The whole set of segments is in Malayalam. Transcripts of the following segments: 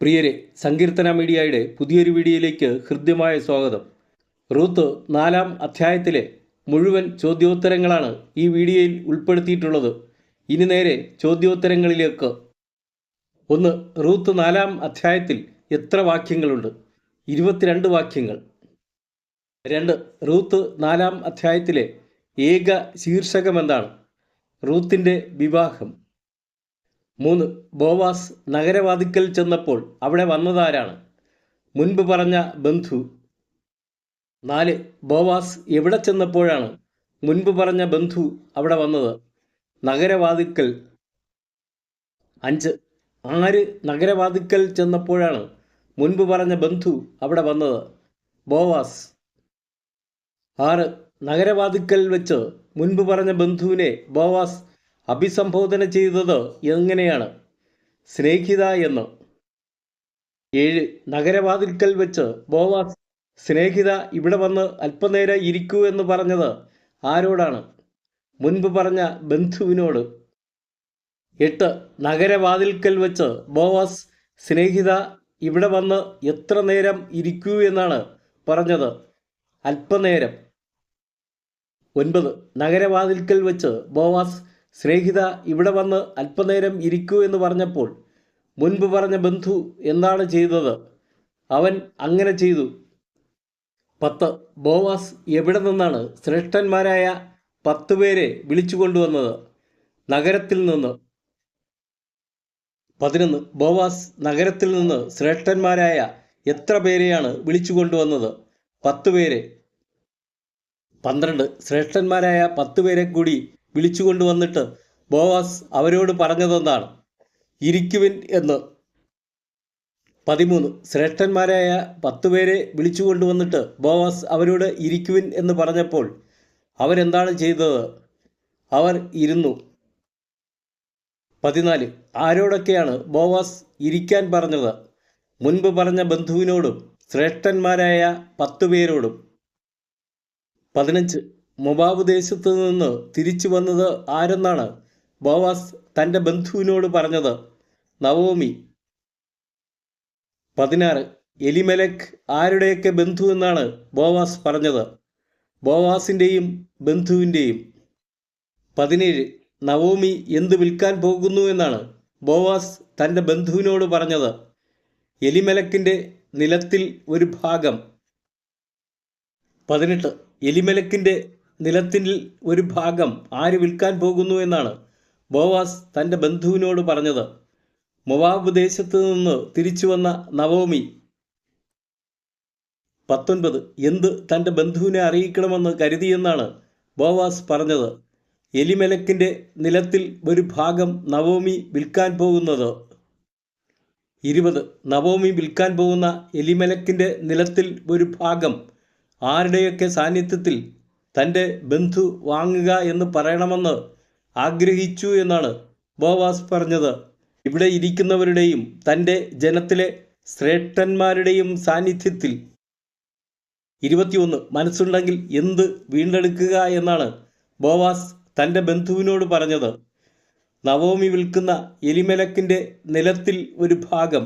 പ്രിയരെ സങ്കീർത്തന മീഡിയയുടെ പുതിയൊരു വീഡിയോയിലേക്ക് ഹൃദ്യമായ സ്വാഗതം. റൂത്ത് നാലാം അധ്യായത്തിലെ മുഴുവൻ ചോദ്യോത്തരങ്ങളാണ് ഈ വീഡിയോയിൽ ഉൾപ്പെടുത്തിയിട്ടുള്ളത്. ഇനി നേരെ ചോദ്യോത്തരങ്ങളിലേക്ക്. ഒന്ന് റൂത്ത് നാലാം അധ്യായത്തിൽ എത്ര വാക്യങ്ങളുണ്ട്? ഇരുപത്തിരണ്ട് വാക്യങ്ങൾ. രണ്ട് റൂത്ത് നാലാം അധ്യായത്തിലെ ഏക ശീർഷകം എന്താണ് റൂത്തിന്റെ വിവാഹം. മൂന്ന്. ബോവാസ് നഗരവാതിക്കൽ ചെന്നപ്പോൾ അവിടെ വന്നതാരാണ്? മുൻപ് പറഞ്ഞ ബന്ധു. നാല്. ബോവാസ് എവിടെ ചെന്നപ്പോഴാണ് മുൻപ് പറഞ്ഞ ബന്ധു അവിടെ വന്നത്? നഗരവാതിക്കൽ അഞ്ച്. ആര് നഗരവാതിക്കൽ ചെന്നപ്പോഴാണ് മുൻപ് പറഞ്ഞ ബന്ധു അവിടെ വന്നത്? ബോവാസ്. ആറ്. നഗരവാതിക്കൽ വെച്ച് മുൻപ് പറഞ്ഞ ബന്ധുവിനെ ബോവാസ് അഭിസംബോധന ചെയ്തത് എങ്ങനെയാണ്? സ്നേഹിത എന്ന്. ഏഴ് നഗരവാതിൽക്കൽ വെച്ച് ബോവാസ് സ്നേഹിത ഇവിടെ വന്ന് അല്പനേരം ഇരിക്കൂ എന്ന് പറഞ്ഞത് ആരോടാണ്? മുൻപ് പറഞ്ഞ ബന്ധുവിനോട്. എട്ട് നഗരവാതിൽക്കൽ വെച്ച് ബോവാസ് സ്നേഹിത ഇവിടെ വന്ന് എത്ര നേരം ഇരിക്കൂ എന്നാണ് പറഞ്ഞത്. അല്പനേരം. ഒൻപത് നഗരവാതിൽക്കൽ വെച്ച് ബോവാസ് സ്നേഹിത ഇവിടെ വന്ന് അല്പനേരം ഇരിക്കൂ എന്ന് പറഞ്ഞപ്പോൾ മുൻപ് പറഞ്ഞ ബന്ധു എന്താണ് ചെയ്തത്? അവൻ അങ്ങനെ ചെയ്തു. പത്ത്. ബോവാസ് എവിടെ നിന്നാണ് ശ്രേഷ്ഠന്മാരായ പത്ത് പേരെ വിളിച്ചു കൊണ്ടുവന്നത്? നഗരത്തിൽ നിന്ന്. പതിനൊന്ന്. ബോവാസ് നഗരത്തിൽ നിന്ന് ശ്രേഷ്ഠന്മാരായ എത്ര പേരെയാണ് വിളിച്ചു കൊണ്ടുവന്നത്? പത്ത് പേരെ. പന്ത്രണ്ട്. ശ്രേഷ്ഠന്മാരായ പത്ത് പേരെ കൂടി വിളിച്ചു കൊണ്ടുവന്നിട്ട് ബോവാസ് അവരോട് പറഞ്ഞതെന്താണ് ഇരിക്കുവിൻ എന്ന്. പതിമൂന്ന്. ശ്രേഷ്ഠന്മാരായ പത്തുപേരെ വിളിച്ചു കൊണ്ടുവന്നിട്ട് ബോവാസ് അവരോട് ഇരിക്കുവിൻ എന്ന് പറഞ്ഞപ്പോൾ അവരെന്താണ് ചെയ്തത്? അവർ ഇരുന്നു. പതിനാല്. ആരോടൊക്കെയാണ് ബോവാസ് ഇരിക്കാൻ പറഞ്ഞത്? മുൻപ് പറഞ്ഞ ബന്ധുവിനോടും ശ്രേഷ്ഠന്മാരായ പത്തുപേരോടും പതിനഞ്ച്. മൊബാബ് ദേശത്ത് നിന്ന് തിരിച്ചു വന്നത് ആരെന്നാണ് ബോവാസ് തന്റെ ബന്ധുവിനോട് പറഞ്ഞത്? നവോമി. പതിനാറ്. എലിമലക് ആരുടെയൊക്കെ ബന്ധു എന്നാണ് ബോവാസ് പറഞ്ഞത്? ബോവാസിന്റെയും ബന്ധുവിന്റെയും. പതിനേഴ്. നവോമി എന്ത് വിൽക്കാൻ പോകുന്നു എന്നാണ് ബോവാസ് തന്റെ ബന്ധുവിനോട് പറഞ്ഞത്? എലിമലക്കിന്റെ നിലത്തിൽ ഒരു ഭാഗം. പതിനെട്ട്. എലിമലക്കിന്റെ നിലത്തിൽ ഒരു ഭാഗം ആര് വിൽക്കാൻ പോകുന്നു എന്നാണ് ബോവാസ് തന്റെ ബന്ധുവിനോട് പറഞ്ഞത്. മൊവാബ് ദേശത്ത് നിന്ന് തിരിച്ചു വന്ന നവോമി. പത്തൊൻപത്. എന്ത് തന്റെ ബന്ധുവിനെ അറിയിക്കണമെന്ന് കരുതിയെന്നാണ് ബോവാസ് പറഞ്ഞത്. എലിമലക്കിന്റെ നിലത്തിൽ ഒരു ഭാഗം നവോമി വിൽക്കാൻ പോകുന്നത്. ഇരുപത്. നവോമി വിൽക്കാൻ പോകുന്ന എലിമലക്കിന്റെ നിലത്തിൽ ഒരു ഭാഗം ആരുടെയൊക്കെ സാന്നിധ്യത്തിൽ തന്റെ ബന്ധു വാങ്ങുക എന്ന് പറയണമെന്ന് ആഗ്രഹിച്ചു എന്നാണ് ബോവാസ് പറഞ്ഞത്. ഇവിടെ ഇരിക്കുന്നവരുടെയും തന്റെ ജനത്തിലെ ശ്രേഷ്ഠന്മാരുടെയും സാന്നിധ്യത്തിൽ ഇരുപത്തിയൊന്ന് മനസ്സുണ്ടെങ്കിൽ എന്ത് വീണ്ടെടുക്കുക എന്നാണ് ബോവാസ് തന്റെ ബന്ധുവിനോട് പറഞ്ഞത്. നവോമി വിൽക്കുന്ന എലിമലക്കിന്റെ നിലത്തിൽ ഒരു ഭാഗം.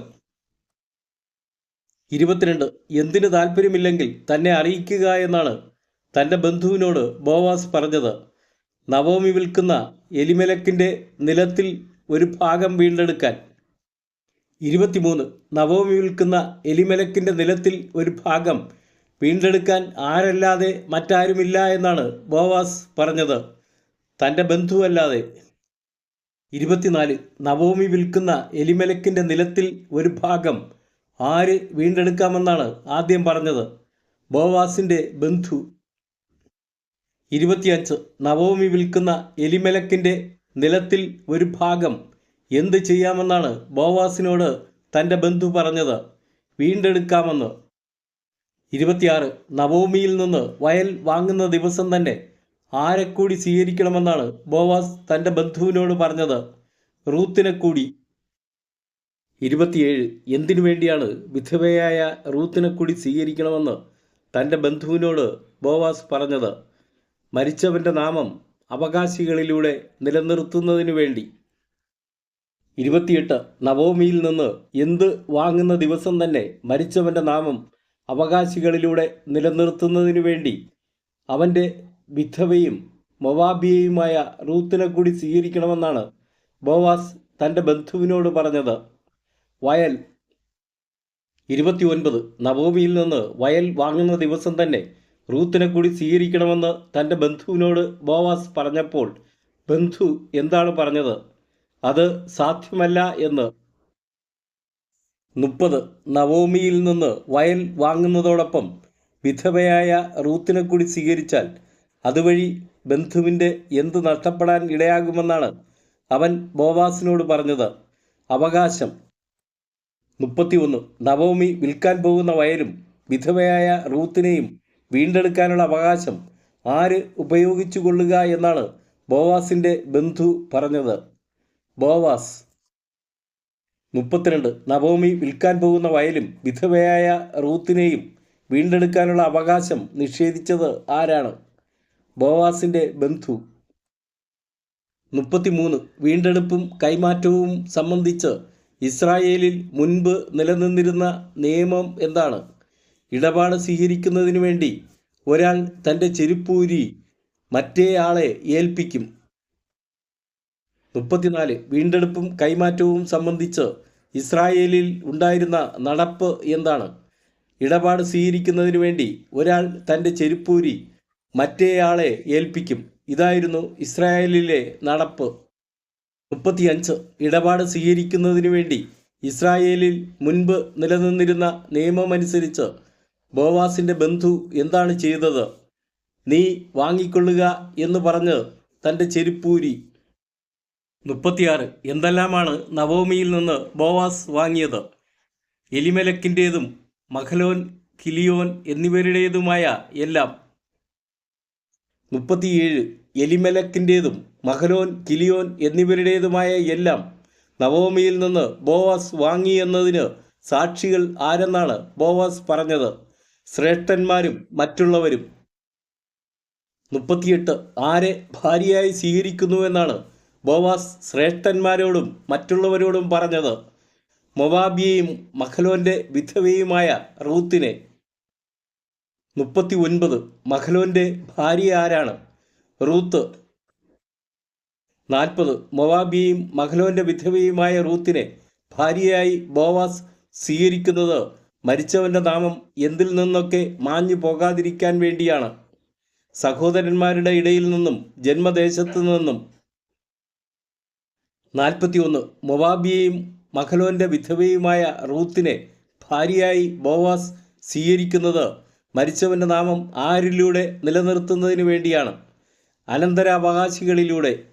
ഇരുപത്തിരണ്ട് എന്തിന് താല്പര്യമില്ലെങ്കിൽ തന്നെ അറിയിക്കുക എന്നാണ് തന്റെ ബന്ധുവിനോട് ബോവാസ് പറഞ്ഞത് നവോമി വിൽക്കുന്ന എലിമലക്കിന്റെ നിലത്തിൽ ഒരു ഭാഗം വീണ്ടെടുക്കാൻ. ഇരുപത്തിമൂന്ന് നവോമി വിൽക്കുന്ന എലിമലക്കിന്റെ നിലത്തിൽ ഒരു ഭാഗം വീണ്ടെടുക്കാൻ ആരല്ലാതെ മറ്റാരുമില്ല എന്നാണ് ബോവാസ് പറഞ്ഞത്. തന്റെ ബന്ധുവല്ലാതെ. ഇരുപത്തിനാല് നവോമി വിൽക്കുന്ന എലിമലക്കിന്റെ നിലത്തിൽ ഒരു ഭാഗം ആര് വീണ്ടെടുക്കാമെന്നാണ് ആദ്യം പറഞ്ഞത്. ബോവാസിന്റെ ബന്ധു ഇരുപത്തിയഞ്ച് നവോമി വിൽക്കുന്ന എലിമലക്കിന്റെ നിലത്തിൽ ഒരു ഭാഗം എന്ത് ചെയ്യാമെന്നാണ് ബോവാസിനോട് തന്റെ ബന്ധു പറഞ്ഞത്. വീണ്ടെടുക്കാമെന്ന്. ഇരുപത്തിയാറ് നവോമിയിൽ നിന്ന് വയൽ വാങ്ങുന്ന ദിവസം തന്നെ ആരെ കൂടി സ്വീകരിക്കണമെന്നാണ് ബോവാസ് തന്റെ ബന്ധുവിനോട് പറഞ്ഞത്. റൂത്തിനെ കൂടി. ഇരുപത്തിയേഴ് എന്തിനു വേണ്ടിയാണ് വിധവയായ റൂത്തിനെ കൂടി സ്വീകരിക്കണമെന്ന് തന്റെ ബന്ധുവിനോട് ബോവാസ് പറഞ്ഞത്. മരിച്ചവന്റെ നാമം അവകാശികളിലൂടെ നിലനിർത്തുന്നതിനു വേണ്ടി. ഇരുപത്തിയെട്ട് നവോമിയിൽ നിന്ന് എന്ത് വാങ്ങുന്ന ദിവസം തന്നെ മരിച്ചവന്റെ നാമം അവകാശികളിലൂടെ നിലനിർത്തുന്നതിനു വേണ്ടി അവന്റെ വിധവയും മൊവാബിയയുമായ റൂത്തിനെ കൂടി സ്വീകരിക്കണമെന്നാണ് ബോവാസ് തന്റെ ബന്ധുവിനോട് പറഞ്ഞത്. വയൽ ഇരുപത്തിയൊൻപത് നവോമിയിൽ നിന്ന് വയൽ വാങ്ങുന്ന ദിവസം തന്നെ റൂത്തിനെ കൂടി സ്വീകരിക്കണമെന്ന് തന്റെ ബന്ധുവിനോട് ബോവാസ് പറഞ്ഞപ്പോൾ ബന്ധു എന്താണ് പറഞ്ഞത്? അത് സാധ്യമല്ല എന്ന്. മുപ്പത്. നവോമിയിൽ നിന്ന് വയൽ വാങ്ങുന്നതോടൊപ്പം വിധവയായ റൂത്തിനെ കൂടി സ്വീകരിച്ചാൽ അതുവഴി ബന്ധുവിന്റെ എന്ത് നഷ്ടപ്പെടാൻ ഇടയാകുമെന്നാണ് അവൻ ബോവാസിനോട് പറഞ്ഞത്. അവകാശം. മുപ്പത്തിയൊന്ന്. നവോമി വിൽക്കാൻ പോകുന്ന വയലും വിധവയായ റൂത്തിനെയും വീണ്ടെടുക്കാനുള്ള അവകാശം ആര് ഉപയോഗിച്ചു കൊള്ളുക എന്നാണ് ബോവാസിന്റെ ബന്ധു പറഞ്ഞത്. ബോവാസ്. മുപ്പത്തിരണ്ട്. നവോമി വിൽക്കാൻ പോകുന്ന വയലും വിധവയായ റൂത്തിനെയും വീണ്ടെടുക്കാനുള്ള അവകാശം നിഷേധിച്ചത് ആരാണ്? ബോവാസിന്റെ ബന്ധു. മുപ്പത്തിമൂന്ന്. വീണ്ടെടുപ്പും കൈമാറ്റവും സംബന്ധിച്ച് ഇസ്രായേലിൽ മുൻപ് നിലനിന്നിരുന്ന നിയമം എന്താണ്? ഇടപാട് സ്വീകരിക്കുന്നതിന് വേണ്ടി ഒരാൾ തന്റെ ചെരുപ്പൂരി മറ്റേയാളെ ഏൽപ്പിക്കും. മുപ്പത്തിനാല്. വീണ്ടെടുപ്പും കൈമാറ്റവും സംബന്ധിച്ച് ഇസ്രായേലിൽ ഉണ്ടായിരുന്ന നടപ്പ് എന്താണ്? ഇടപാട് സ്വീകരിക്കുന്നതിന് വേണ്ടി ഒരാൾ തന്റെ ചെരുപ്പൂരി മറ്റേയാളെ ഏൽപ്പിക്കും. ഇതായിരുന്നു ഇസ്രായേലിലെ നടപ്പ്. മുപ്പത്തിയഞ്ച്. ഇടപാട് സ്വീകരിക്കുന്നതിന് വേണ്ടി ഇസ്രായേലിൽ മുൻപ് നിലനിന്നിരുന്ന നിയമമനുസരിച്ച് ബോവാസിന്റെ ബന്ധു എന്താണ് ചെയ്തത്? നീ വാങ്ങിക്കൊള്ളുക എന്ന് പറഞ്ഞ് തന്റെ ചെരുപ്പൂരി. മുപ്പത്തിയാറ്. എന്തെല്ലാമാണ് നവോമിയിൽ നിന്ന് ബോവാസ് വാങ്ങിയത്? എലിമലക്കിന്റേതും മഖലോൻ കിലിയോൻ എന്നിവരുടേതുമായ എല്ലാം. മുപ്പത്തിയേഴ്. എലിമലക്കിന്റേതും മഖലോൻ കിലിയോൻ എന്നിവരുടേതുമായ എല്ലാം നവോമിയിൽ നിന്ന് ബോവാസ് വാങ്ങിയെന്നതിന് സാക്ഷികൾ ആരെന്നാണ് ബോവാസ് പറഞ്ഞത്? ശ്രേഷ്ഠന്മാരും മറ്റുള്ളവരും മുപ്പത്തിയെട്ട് ആരെ ഭാര്യയായി സ്വീകരിക്കുന്നുവെന്നാണ് ബോവാസ് ശ്രേഷ്ഠന്മാരോടും മറ്റുള്ളവരോടും പറഞ്ഞത്. മൊവാബിയെയും മഖലോന്റെ വിധവയുമായ റൂത്തിനെ. മുപ്പത്തി ഒൻപത് മഖലോന്റെ ഭാര്യ ആരാണ്? റൂത്ത്. നാൽപ്പത് മൊവാബിയെയും മഖലോന്റെ വിധവയുമായ റൂത്തിനെ ഭാര്യയായി ബോവാസ് സ്വീകരിക്കുന്നത് മരിച്ചവന്റെ നാമം എന്തിൽ നിന്നൊക്കെ മാഞ്ഞു പോകാതിരിക്കാൻ വേണ്ടിയാണ്. സഹോദരന്മാരുടെ ഇടയിൽ നിന്നും ജന്മദേശത്തു നിന്നും നാൽപ്പത്തിയൊന്ന് മൊവാബിയെയും മഖലോന്റെ വിധവയുമായ റൂത്തിനെ ഭാര്യയായി ബോവാസ് സ്വീകരിക്കുന്നത് മരിച്ചവന്റെ നാമം ആരിലൂടെ നിലനിർത്തുന്നതിന് വേണ്ടിയാണ്. അനന്തരാവകാശികളിലൂടെ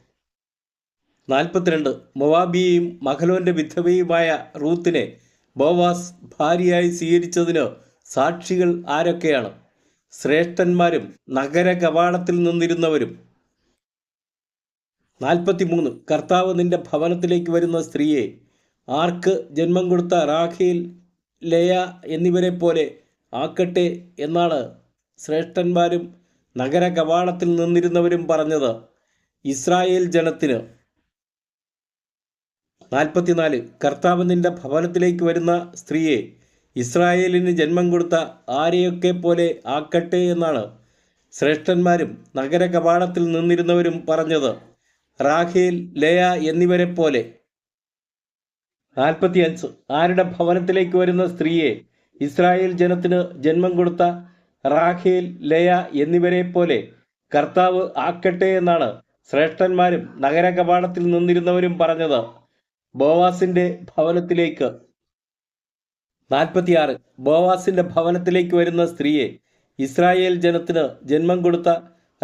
നാൽപ്പത്തിരണ്ട് മൊവാബിയെയും മഖലോന്റെ വിധവയുമായ റൂത്തിനെ ബോവാസ് ഭാര്യയായി സ്വീകരിച്ചതിന് സാക്ഷികൾ ആരൊക്കെയാണ്? ശ്രേഷ്ഠന്മാരും നഗര കവാടത്തിൽ നിന്നിരുന്നവരും. നാൽപ്പത്തിമൂന്ന്. കർത്താവ് നിന്റെ ഭവനത്തിലേക്ക് വരുന്ന സ്ത്രീയെ ആർക്ക് ജന്മം കൊടുത്ത റാഖേൽ ലയ എന്നിവരെ പോലെ ആക്കട്ടെ എന്നാണ് ശ്രേഷ്ഠന്മാരും നഗര കവാടത്തിൽ നിന്നിരുന്നവരും പറഞ്ഞത് ഇസ്രായേൽ ജനത്തിന്. നാൽപ്പത്തിനാല്. കർത്താവ് നിന്റെ ഭവനത്തിലേക്ക് വരുന്ന സ്ത്രീയെ ഇസ്രായേലിന് ജന്മം കൊടുത്ത ആരെയൊക്കെ പോലെ ആക്കട്ടെ എന്നാണ് ശ്രേഷ്ഠന്മാരും നഗര കവാടത്തിൽ നിന്നിരുന്നവരും പറഞ്ഞത്. റാഖേൽ ലയ എന്നിവരെ പോലെ. നാൽപ്പത്തിയഞ്ച്. ആരുടെ ഭവനത്തിലേക്ക് വരുന്ന സ്ത്രീയെ ഇസ്രായേൽ ജനത്തിന് ജന്മം കൊടുത്ത റാഖേൽ ലയ എന്നിവരെ പോലെ കർത്താവ് ആക്കട്ടെ എന്നാണ് ശ്രേഷ്ഠന്മാരും നഗര കവാടത്തിൽ നിന്നിരുന്നവരും പറഞ്ഞത്. ബോവാസിന്റെ ഭവനത്തിലേക്ക്. നാൽപ്പത്തിയാറ്. ബോവാസിന്റെ ഭവനത്തിലേക്ക് വരുന്ന സ്ത്രീയെ ഇസ്രായേൽ ജനത്തിന് ജന്മം കൊടുത്ത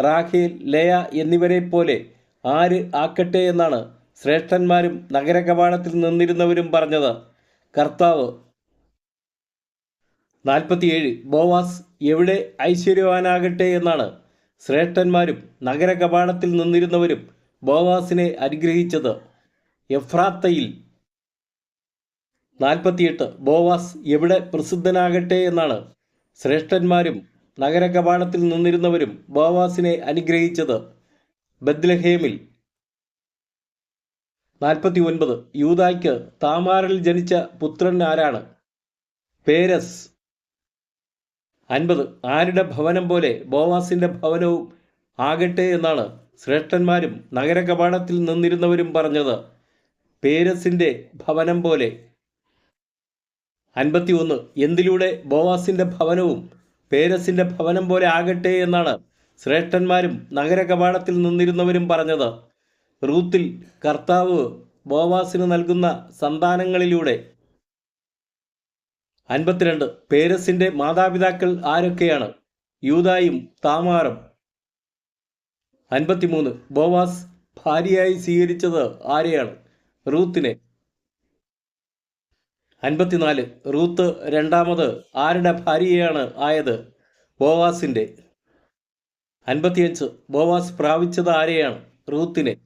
റാഖേൽ ലയ എന്നിവരെ പോലെ ആര് ആക്കട്ടെ എന്നാണ് ശ്രേഷ്ഠന്മാരും നഗരകവാടത്തിൽ നിന്നിരുന്നവരും പറഞ്ഞത്. കർത്താവ്. നാൽപ്പത്തിയേഴ്. ബോവാസ് എവിടെ ഐശ്വര്യവാനാകട്ടെ എന്നാണ് ശ്രേഷ്ഠന്മാരും നഗര കവാടത്തിൽ നിന്നിരുന്നവരും ബോവാസിനെ അനുഗ്രഹിച്ചത്. എഫ്രാത്തയിൽ നാൽപ്പത്തിയെട്ട്. ബോവാസ് എവിടെ പ്രസിദ്ധനാകട്ടെ എന്നാണ് ശ്രേഷ്ഠന്മാരും നഗര കവാടത്തിൽ നിന്നിരുന്നവരും ബോവാസിനെ അനുഗ്രഹിച്ചത് ബദ്ലഹേമിൽ നാൽപ്പത്തി ഒൻപത് യൂതായ്ക്ക് താമാറിൽ ജനിച്ച പുത്രൻ ആരാണ്? പേരസ്. അൻപത്. ആരുടെ ഭവനം പോലെ ബോവാസിന്റെ ഭവനവും ആകട്ടെ എന്നാണ് ശ്രേഷ്ഠന്മാരും നഗര കവാടത്തിൽ നിന്നിരുന്നവരും പറഞ്ഞത്. പേരസിന്റെ ഭവനം പോലെ. അൻപത്തി ഒന്ന് എന്തിലൂടെ ബോവാസിന്റെ ഭവനവും പേരസിന്റെ ഭവനം പോലെ ആകട്ടെ എന്നാണ് ശ്രേഷ്ഠന്മാരും നഗര കവാടത്തിൽ നിന്നിരുന്നവരും പറഞ്ഞത്. റൂത്തിൽ കർത്താവ് ബോവാസിന് നൽകുന്ന സന്താനങ്ങളിലൂടെ. അൻപത്തിരണ്ട് പേരസിന്റെ മാതാപിതാക്കൾ ആരൊക്കെയാണ്? യൂതായും താമാറും. അൻപത്തിമൂന്ന് ബോവാസ് ഭാര്യയായി സ്വീകരിച്ചത് ആരെയാണ്? റൂത്തിനെ അൻപത്തിനാല്. റൂത്ത് രണ്ടാമത് ആരുടെ ഭാര്യയാണ് ആയത്? ബോവാസിന്റെ അൻപത്തിയഞ്ച്. ബോവാസ് പ്രാപിച്ചത് ആരെയാണ്? റൂത്തിനെ.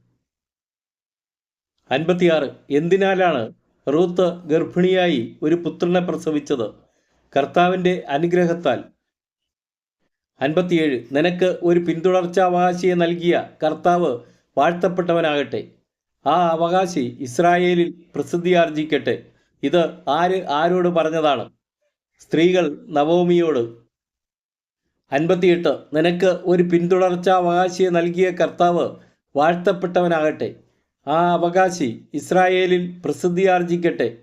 അൻപത്തിയാറ്. എന്തിനാലാണ് റൂത്ത് ഗർഭിണിയായി ഒരു പുത്രനെ പ്രസവിച്ചത്? കർത്താവിന്റെ അനുഗ്രഹത്താൽ. അൻപത്തിയേഴ്. നിനക്ക് ഒരു പിന്തുടർച്ചാവകാശിയെ നൽകിയ കർത്താവ് വാഴ്ത്തപ്പെട്ടവനാകട്ടെ. ആ അവകാശി ഇസ്രായേലിൽ പ്രസിദ്ധിയാർജിക്കട്ടെ ഇത് ആര് ആരോട് പറഞ്ഞതാണ്? സ്ത്രീകൾ നവോമിയോട്. അൻപത്തിയെട്ട്. നിനക്ക് ഒരു പിന്തുടർച്ചാവകാശിയെ നൽകിയ കർത്താവ് വാഴ്ത്തപ്പെട്ടവനാകട്ടെ. ആ അവകാശി ഇസ്രായേലിൽ പ്രസിദ്ധിയാർജിക്കട്ടെ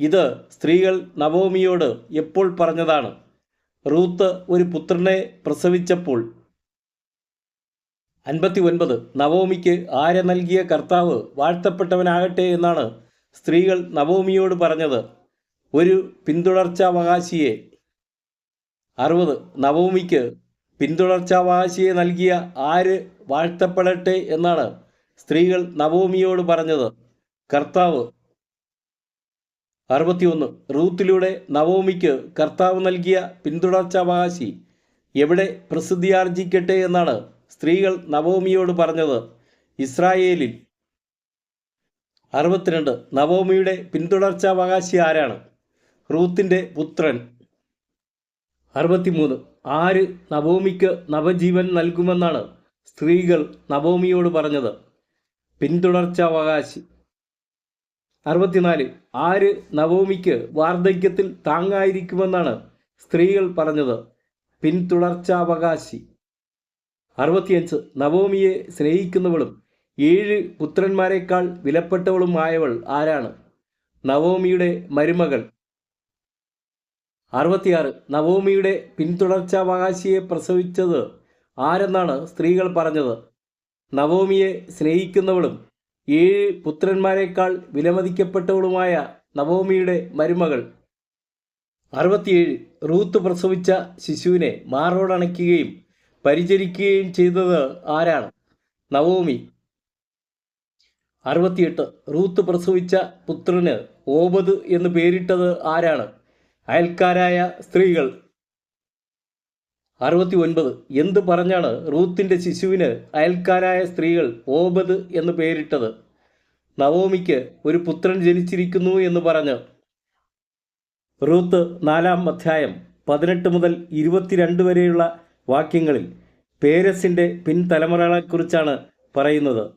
ഇത് സ്ത്രീകൾ നവോമിയോട് എപ്പോൾ പറഞ്ഞതാണ്? റൂത്ത് ഒരു പുത്രനെ പ്രസവിച്ചപ്പോൾ അൻപത്തി ഒൻപത് നവോമിക്ക് ആരെ നൽകിയ കർത്താവ് വാഴ്ത്തപ്പെട്ടവനാകട്ടെ എന്നാണ് സ്ത്രീകൾ നവോമിയോട് പറഞ്ഞത്. ഒരു പിന്തുടർച്ചാവകാശിയെ അറുപത് നവോമിക്ക് പിന്തുടർച്ചാവകാശിയെ നൽകിയ ആര് വാഴ്ത്തപ്പെടട്ടെ എന്നാണ് സ്ത്രീകൾ നവോമിയോട് പറഞ്ഞത്. കർത്താവ്. അറുപത്തിയൊന്ന് റൂത്തിലൂടെ നവോമിക്ക് കർത്താവ് നൽകിയ പിന്തുടർച്ചാവകാശി എവിടെ പ്രസിദ്ധിയാർജിക്കട്ടെ എന്നാണ് സ്ത്രീകൾ നവോമിയോട് പറഞ്ഞത് ഇസ്രായേലിൽ. അറുപത്തിരണ്ട്. നവോമിയുടെ പിന്തുടർച്ചാവകാശി ആരാണ്? റൂത്തിന്റെ പുത്രൻ. അറുപത്തിമൂന്ന്. ആര് നവോമിക്ക് നവജീവൻ നൽകുമെന്നാണ് സ്ത്രീകൾ നവോമിയോട് പറഞ്ഞത്. പിന്തുടർച്ചാവകാശി അറുപത്തിനാല്. ആര് നവോമിക്ക് വാർദ്ധക്യത്തിൽ താങ്ങായിരിക്കുമെന്നാണ് സ്ത്രീകൾ പറഞ്ഞത്. പിന്തുടർച്ചാവകാശി അറുപത്തിയഞ്ച്. നവോമിയെ സ്നേഹിക്കുന്നവളും ഏഴ് പുത്രന്മാരെക്കാൾ വിലപ്പെട്ടവളുമായവൾ ആരാണ്? നവോമിയുടെ മരുമകൾ. അറുപത്തിയാറ്. നവോമിയുടെ പിന്തുടർച്ചാവകാശിയെ പ്രസവിച്ചത് ആരെന്നാണ് സ്ത്രീകൾ പറഞ്ഞത്? നവോമിയെ സ്നേഹിക്കുന്നവളും ഏഴ് പുത്രന്മാരെക്കാൾ വിലമതിക്കപ്പെട്ടവളുമായ നവോമിയുടെ മരുമകൾ. അറുപത്തിയേഴ്. റൂത്ത് പ്രസവിച്ച ശിശുവിനെ മാറോടണയ്ക്കുകയും പരിചരിക്കുകയും ചെയ്തത് ആരാണ്? നവോമി. അറുപത്തിയെട്ട്. റൂത്ത് പ്രസവിച്ച പുത്രന് ഓബദ് എന്ന് പേരിട്ടത് ആരാണ്? അയൽക്കാരായ സ്ത്രീകൾ. അറുപത്തി ഒൻപത് എന്ത് പറഞ്ഞാണ് റൂത്തിന്റെ ശിശുവിന് അയൽക്കാരായ സ്ത്രീകൾ ഓബദ് എന്ന് പേരിട്ടത്? നവോമിക്ക് ഒരു പുത്രൻ ജനിച്ചിരിക്കുന്നു എന്ന് പറഞ്ഞ്. റൂത്ത് നാലാം അധ്യായം പതിനെട്ട് മുതൽ ഇരുപത്തിരണ്ട് വരെയുള്ള വാക്യങ്ങളിൽ പേരസിന്റെ പിൻതലമുറകളെക്കുറിച്ചാണ് പറയുന്നത്.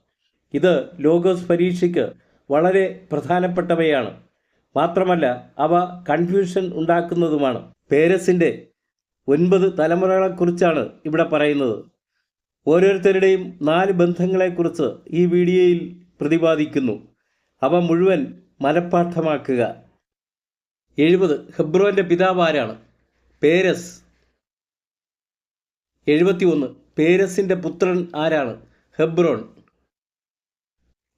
ഇത് ലോഗോസ് പരീക്ഷയ്ക്ക് വളരെ പ്രധാനപ്പെട്ടവയാണ്. മാത്രമല്ല അവ കൺഫ്യൂഷൻ ഉണ്ടാക്കുന്നതുമാണ്. പേരസിന്റെ ഒൻപത് തലമുറകളെക്കുറിച്ചാണ് ഇവിടെ പറയുന്നത്. ഓരോരുത്തരുടെയും നാല് ബന്ധങ്ങളെക്കുറിച്ച് ഈ വീഡിയോയിൽ പ്രതിപാദിക്കുന്നു. അവ മുഴുവൻ മലപ്പാഠമാക്കുക എഴുപത് ഹെബ്രോന്റെ പിതാവ് ആരാണ്? പേരസ്. എഴുപത്തി ഒന്ന് പേരസിന്റെ പുത്രൻ ആരാണ്? ഹെബ്രോൺ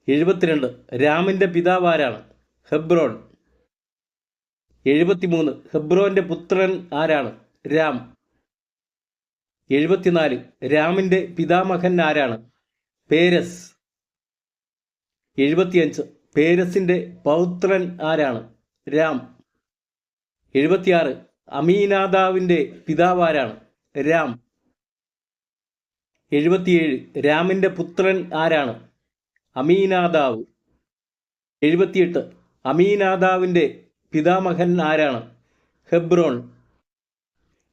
എഴുപത്തിരണ്ട്. രാമിന്റെ പിതാവ് ആരാണ്? ഹെബ്രോൺ എഴുപത്തിമൂന്ന്. ഹെബ്രോന്റെ പുത്രൻ ആരാണ്? രാം. എഴുപത്തിനാല്. രാമിന്റെ പിതാമഹൻ ആരാണ്? പേരസ്. എഴുപത്തിയഞ്ച്. പേരസിന്റെ പൗത്രൻ ആരാണ്? രാം. എഴുപത്തിയാറ്. അമീനാദാവിന്റെ പിതാവ് ആരാണ്? രാം. എഴുപത്തിയേഴ്. രാമിന്റെ പുത്രൻ ആരാണ്? അമീനാദാവ്. എഴുപത്തിയെട്ട്. അമീനാദാവിന്റെ പിതാമഹൻ ആരാണ്? ഹെബ്രോൺ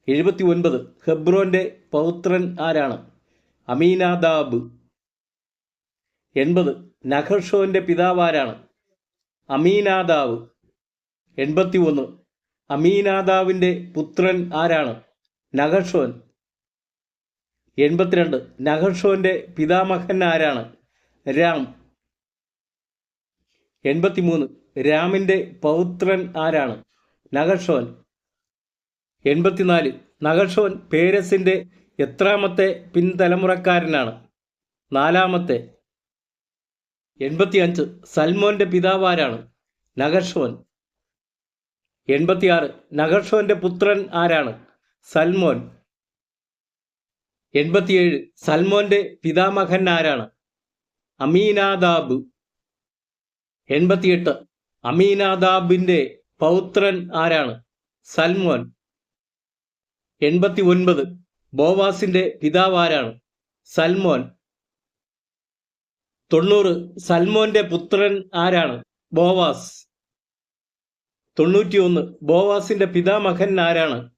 എഴുപത്തി ഒൻപത് ഹെബ്രോന്റെ പൗത്രൻ ആരാണ്? അമീനാദാബ്. എൺപത്. നഖർഷോന്റെ പിതാവ് ആരാണ്? അമീനാദാവ്. എൺപത്തി ഒന്ന് അമീനാദാവിന്റെ പുത്രൻ ആരാണ്? നഖർഷോൻ എൺപത്തിരണ്ട്. നഹർഷോന്റെ പിതാമഹൻ ആരാണ്? രാം. എൺപത്തിമൂന്ന്. രാമിന്റെ പൗത്രൻ ആരാണ്? നഹർഷോൻ. എൺപത്തിനാല്. നഹർഷോൻ പേരസിന്റെ എത്രാമത്തെ പിൻതലമുറക്കാരനാണ്? നാലാമത്തെ. എൺപത്തിയഞ്ച്. സൽമോന്റെ പിതാവ് ആരാണ്? നഹർഷോൻ. എൺപത്തിയാറ്. നഖർഷോന്റെ പുത്രൻ ആരാണ്? സൽമോൻ. എൺപത്തിയേഴ്. സൽമോന്റെ പിതാമഹൻ ആരാണ് അമീനാദാബ്. എൺപത്തിയെട്ട്. അമീനാദാബിന്റെ പൗത്രൻ ആരാണ്? സൽമോൻ. എൺപത്തി ഒൻപത് ബോവാസിന്റെ പിതാവ് ആരാണ്? സൽമോൻ. തൊണ്ണൂറ്. സൽമോന്റെ പുത്രൻ ആരാണ്? ബോവാസ്. തൊണ്ണൂറ്റിയൊന്ന്. ബോവാസിന്റെ പിതാമഹൻ ആരാണ്?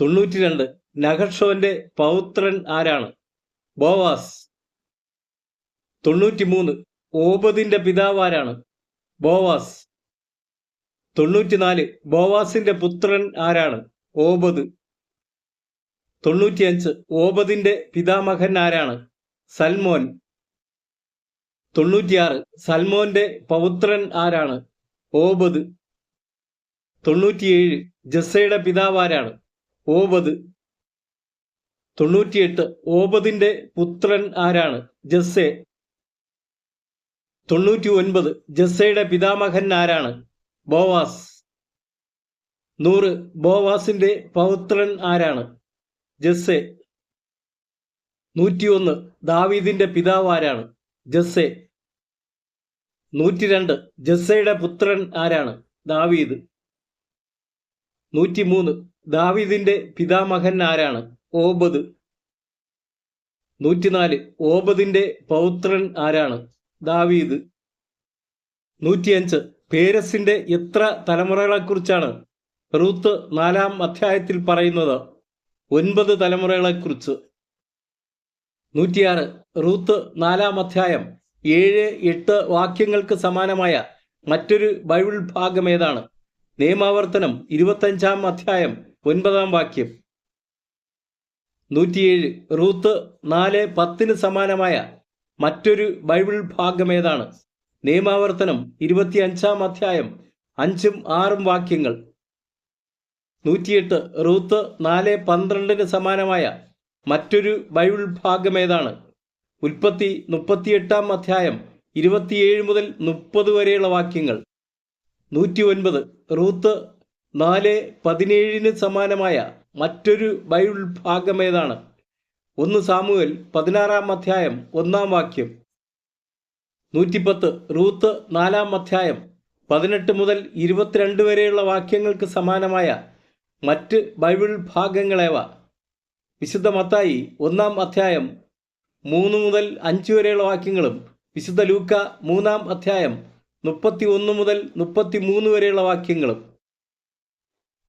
നഹർഷോൻ തൊണ്ണൂറ്റിരണ്ട് നഹർഷോന്റെ പൗത്രൻ ആരാണ്? ബോവാസ്. തൊണ്ണൂറ്റി മൂന്ന് ഓബദിന്റെ പിതാവ് ആരാണ്? ബോവാസ്. തൊണ്ണൂറ്റിനാല്. ബോവാസിന്റെ പുത്രൻ ആരാണ്? ഓബദ്. തൊണ്ണൂറ്റിയഞ്ച്. ഓബദിന്റെ പിതാമഹൻ ആരാണ്? സൽമോൻ. തൊണ്ണൂറ്റിയാറ്. സൽമോന്റെ പൗത്രൻ ആരാണ്? ഓബദ്. തൊണ്ണൂറ്റിയേഴ്. ജസ്സയുടെ പിതാവ് ആരാണ്? ഓബദ് തൊണ്ണൂറ്റിയെട്ട്. ഓബദിന്റെ പുത്രൻ ആരാണ്? ജസ്സെ. തൊണ്ണൂറ്റി ഒൻപത് ജസ്സയുടെ പിതാമഹൻ ആരാണ്? ബോവാസ്. നൂറ്. ബോവാസിന്റെ പൗത്രൻ ആരാണ്? ജസ്സെ. നൂറ്റിയൊന്ന്. ദാവീദിന്റെ പിതാവ് ആരാണ്? ജസ്സെ. നൂറ്റി രണ്ട് ജസ്സയുടെ പുത്രൻ ആരാണ്? ദാവീദ്. നൂറ്റിമൂന്ന്. ദാവീദിന്റെ പിതാമഹൻ ആരാണ്? ഓബദ്. നൂറ്റിനാല്. ഓബദിന്റെ പൗത്രൻ ആരാണ്? ദാവീദ്. നൂറ്റിയഞ്ച്. പേരസിന്റെ എത്ര തലമുറകളെക്കുറിച്ചാണ് റൂത്ത് നാലാം അധ്യായത്തിൽ പറയുന്നത്? ഒൻപത് തലമുറകളെക്കുറിച്ച്. നൂറ്റിയാറ്. റൂത്ത് നാലാം അധ്യായം. ഏഴ് എട്ട് വാക്യങ്ങൾക്ക് സമാനമായ മറ്റൊരു ബൈബിൾ ഭാഗം ഏതാണ്? നിയമാവർത്തനം ഇരുപത്തഞ്ചാം അധ്യായം. ഒൻപതാം വാക്യം. നൂറ്റിയേഴ് റൂത്ത് നാല് പത്തിന് സമാനമായ മറ്റൊരു ബൈബിൾ ഭാഗം ഏതാണ്? നിയമാവർത്തനം ഇരുപത്തി അഞ്ചാം അധ്യായം അഞ്ചും ആറും വാക്യങ്ങൾ. നൂറ്റിയെട്ട് റൂത്ത് നാല് പന്ത്രണ്ടിന് സമാനമായ മറ്റൊരു ബൈബിൾ ഭാഗം ഏതാണ്? ഉൽപ്പത്തി മുപ്പത്തിയെട്ടാം അധ്യായം ഇരുപത്തിയേഴ് മുതൽ മുപ്പത് വരെയുള്ള വാക്യങ്ങൾ. നൂറ്റി ഒൻപത് റൂത്ത് നാല് പതിനേഴിന് സമാനമായ മറ്റൊരു ബൈബിൾ ഭാഗം ഏതാണ്? ഒന്ന് സാമുവൽ പതിനാറാം അധ്യായം ഒന്നാം വാക്യം. നൂറ്റിപ്പത്ത് റൂത്ത് നാലാം അധ്യായം പതിനെട്ട് മുതൽ ഇരുപത്തിരണ്ട് വരെയുള്ള വാക്യങ്ങൾക്ക് സമാനമായ മറ്റ് ബൈബിൾ ഭാഗങ്ങളേവ വിശുദ്ധ മത്തായി ഒന്നാം അധ്യായം മൂന്ന് മുതൽ അഞ്ച് വരെയുള്ള വാക്യങ്ങളും വിശുദ്ധ ലൂക്ക മൂന്നാം അധ്യായം മുപ്പത്തി ഒന്ന് മുതൽ മുപ്പത്തി മൂന്ന് വരെയുള്ള വാക്യങ്ങളും.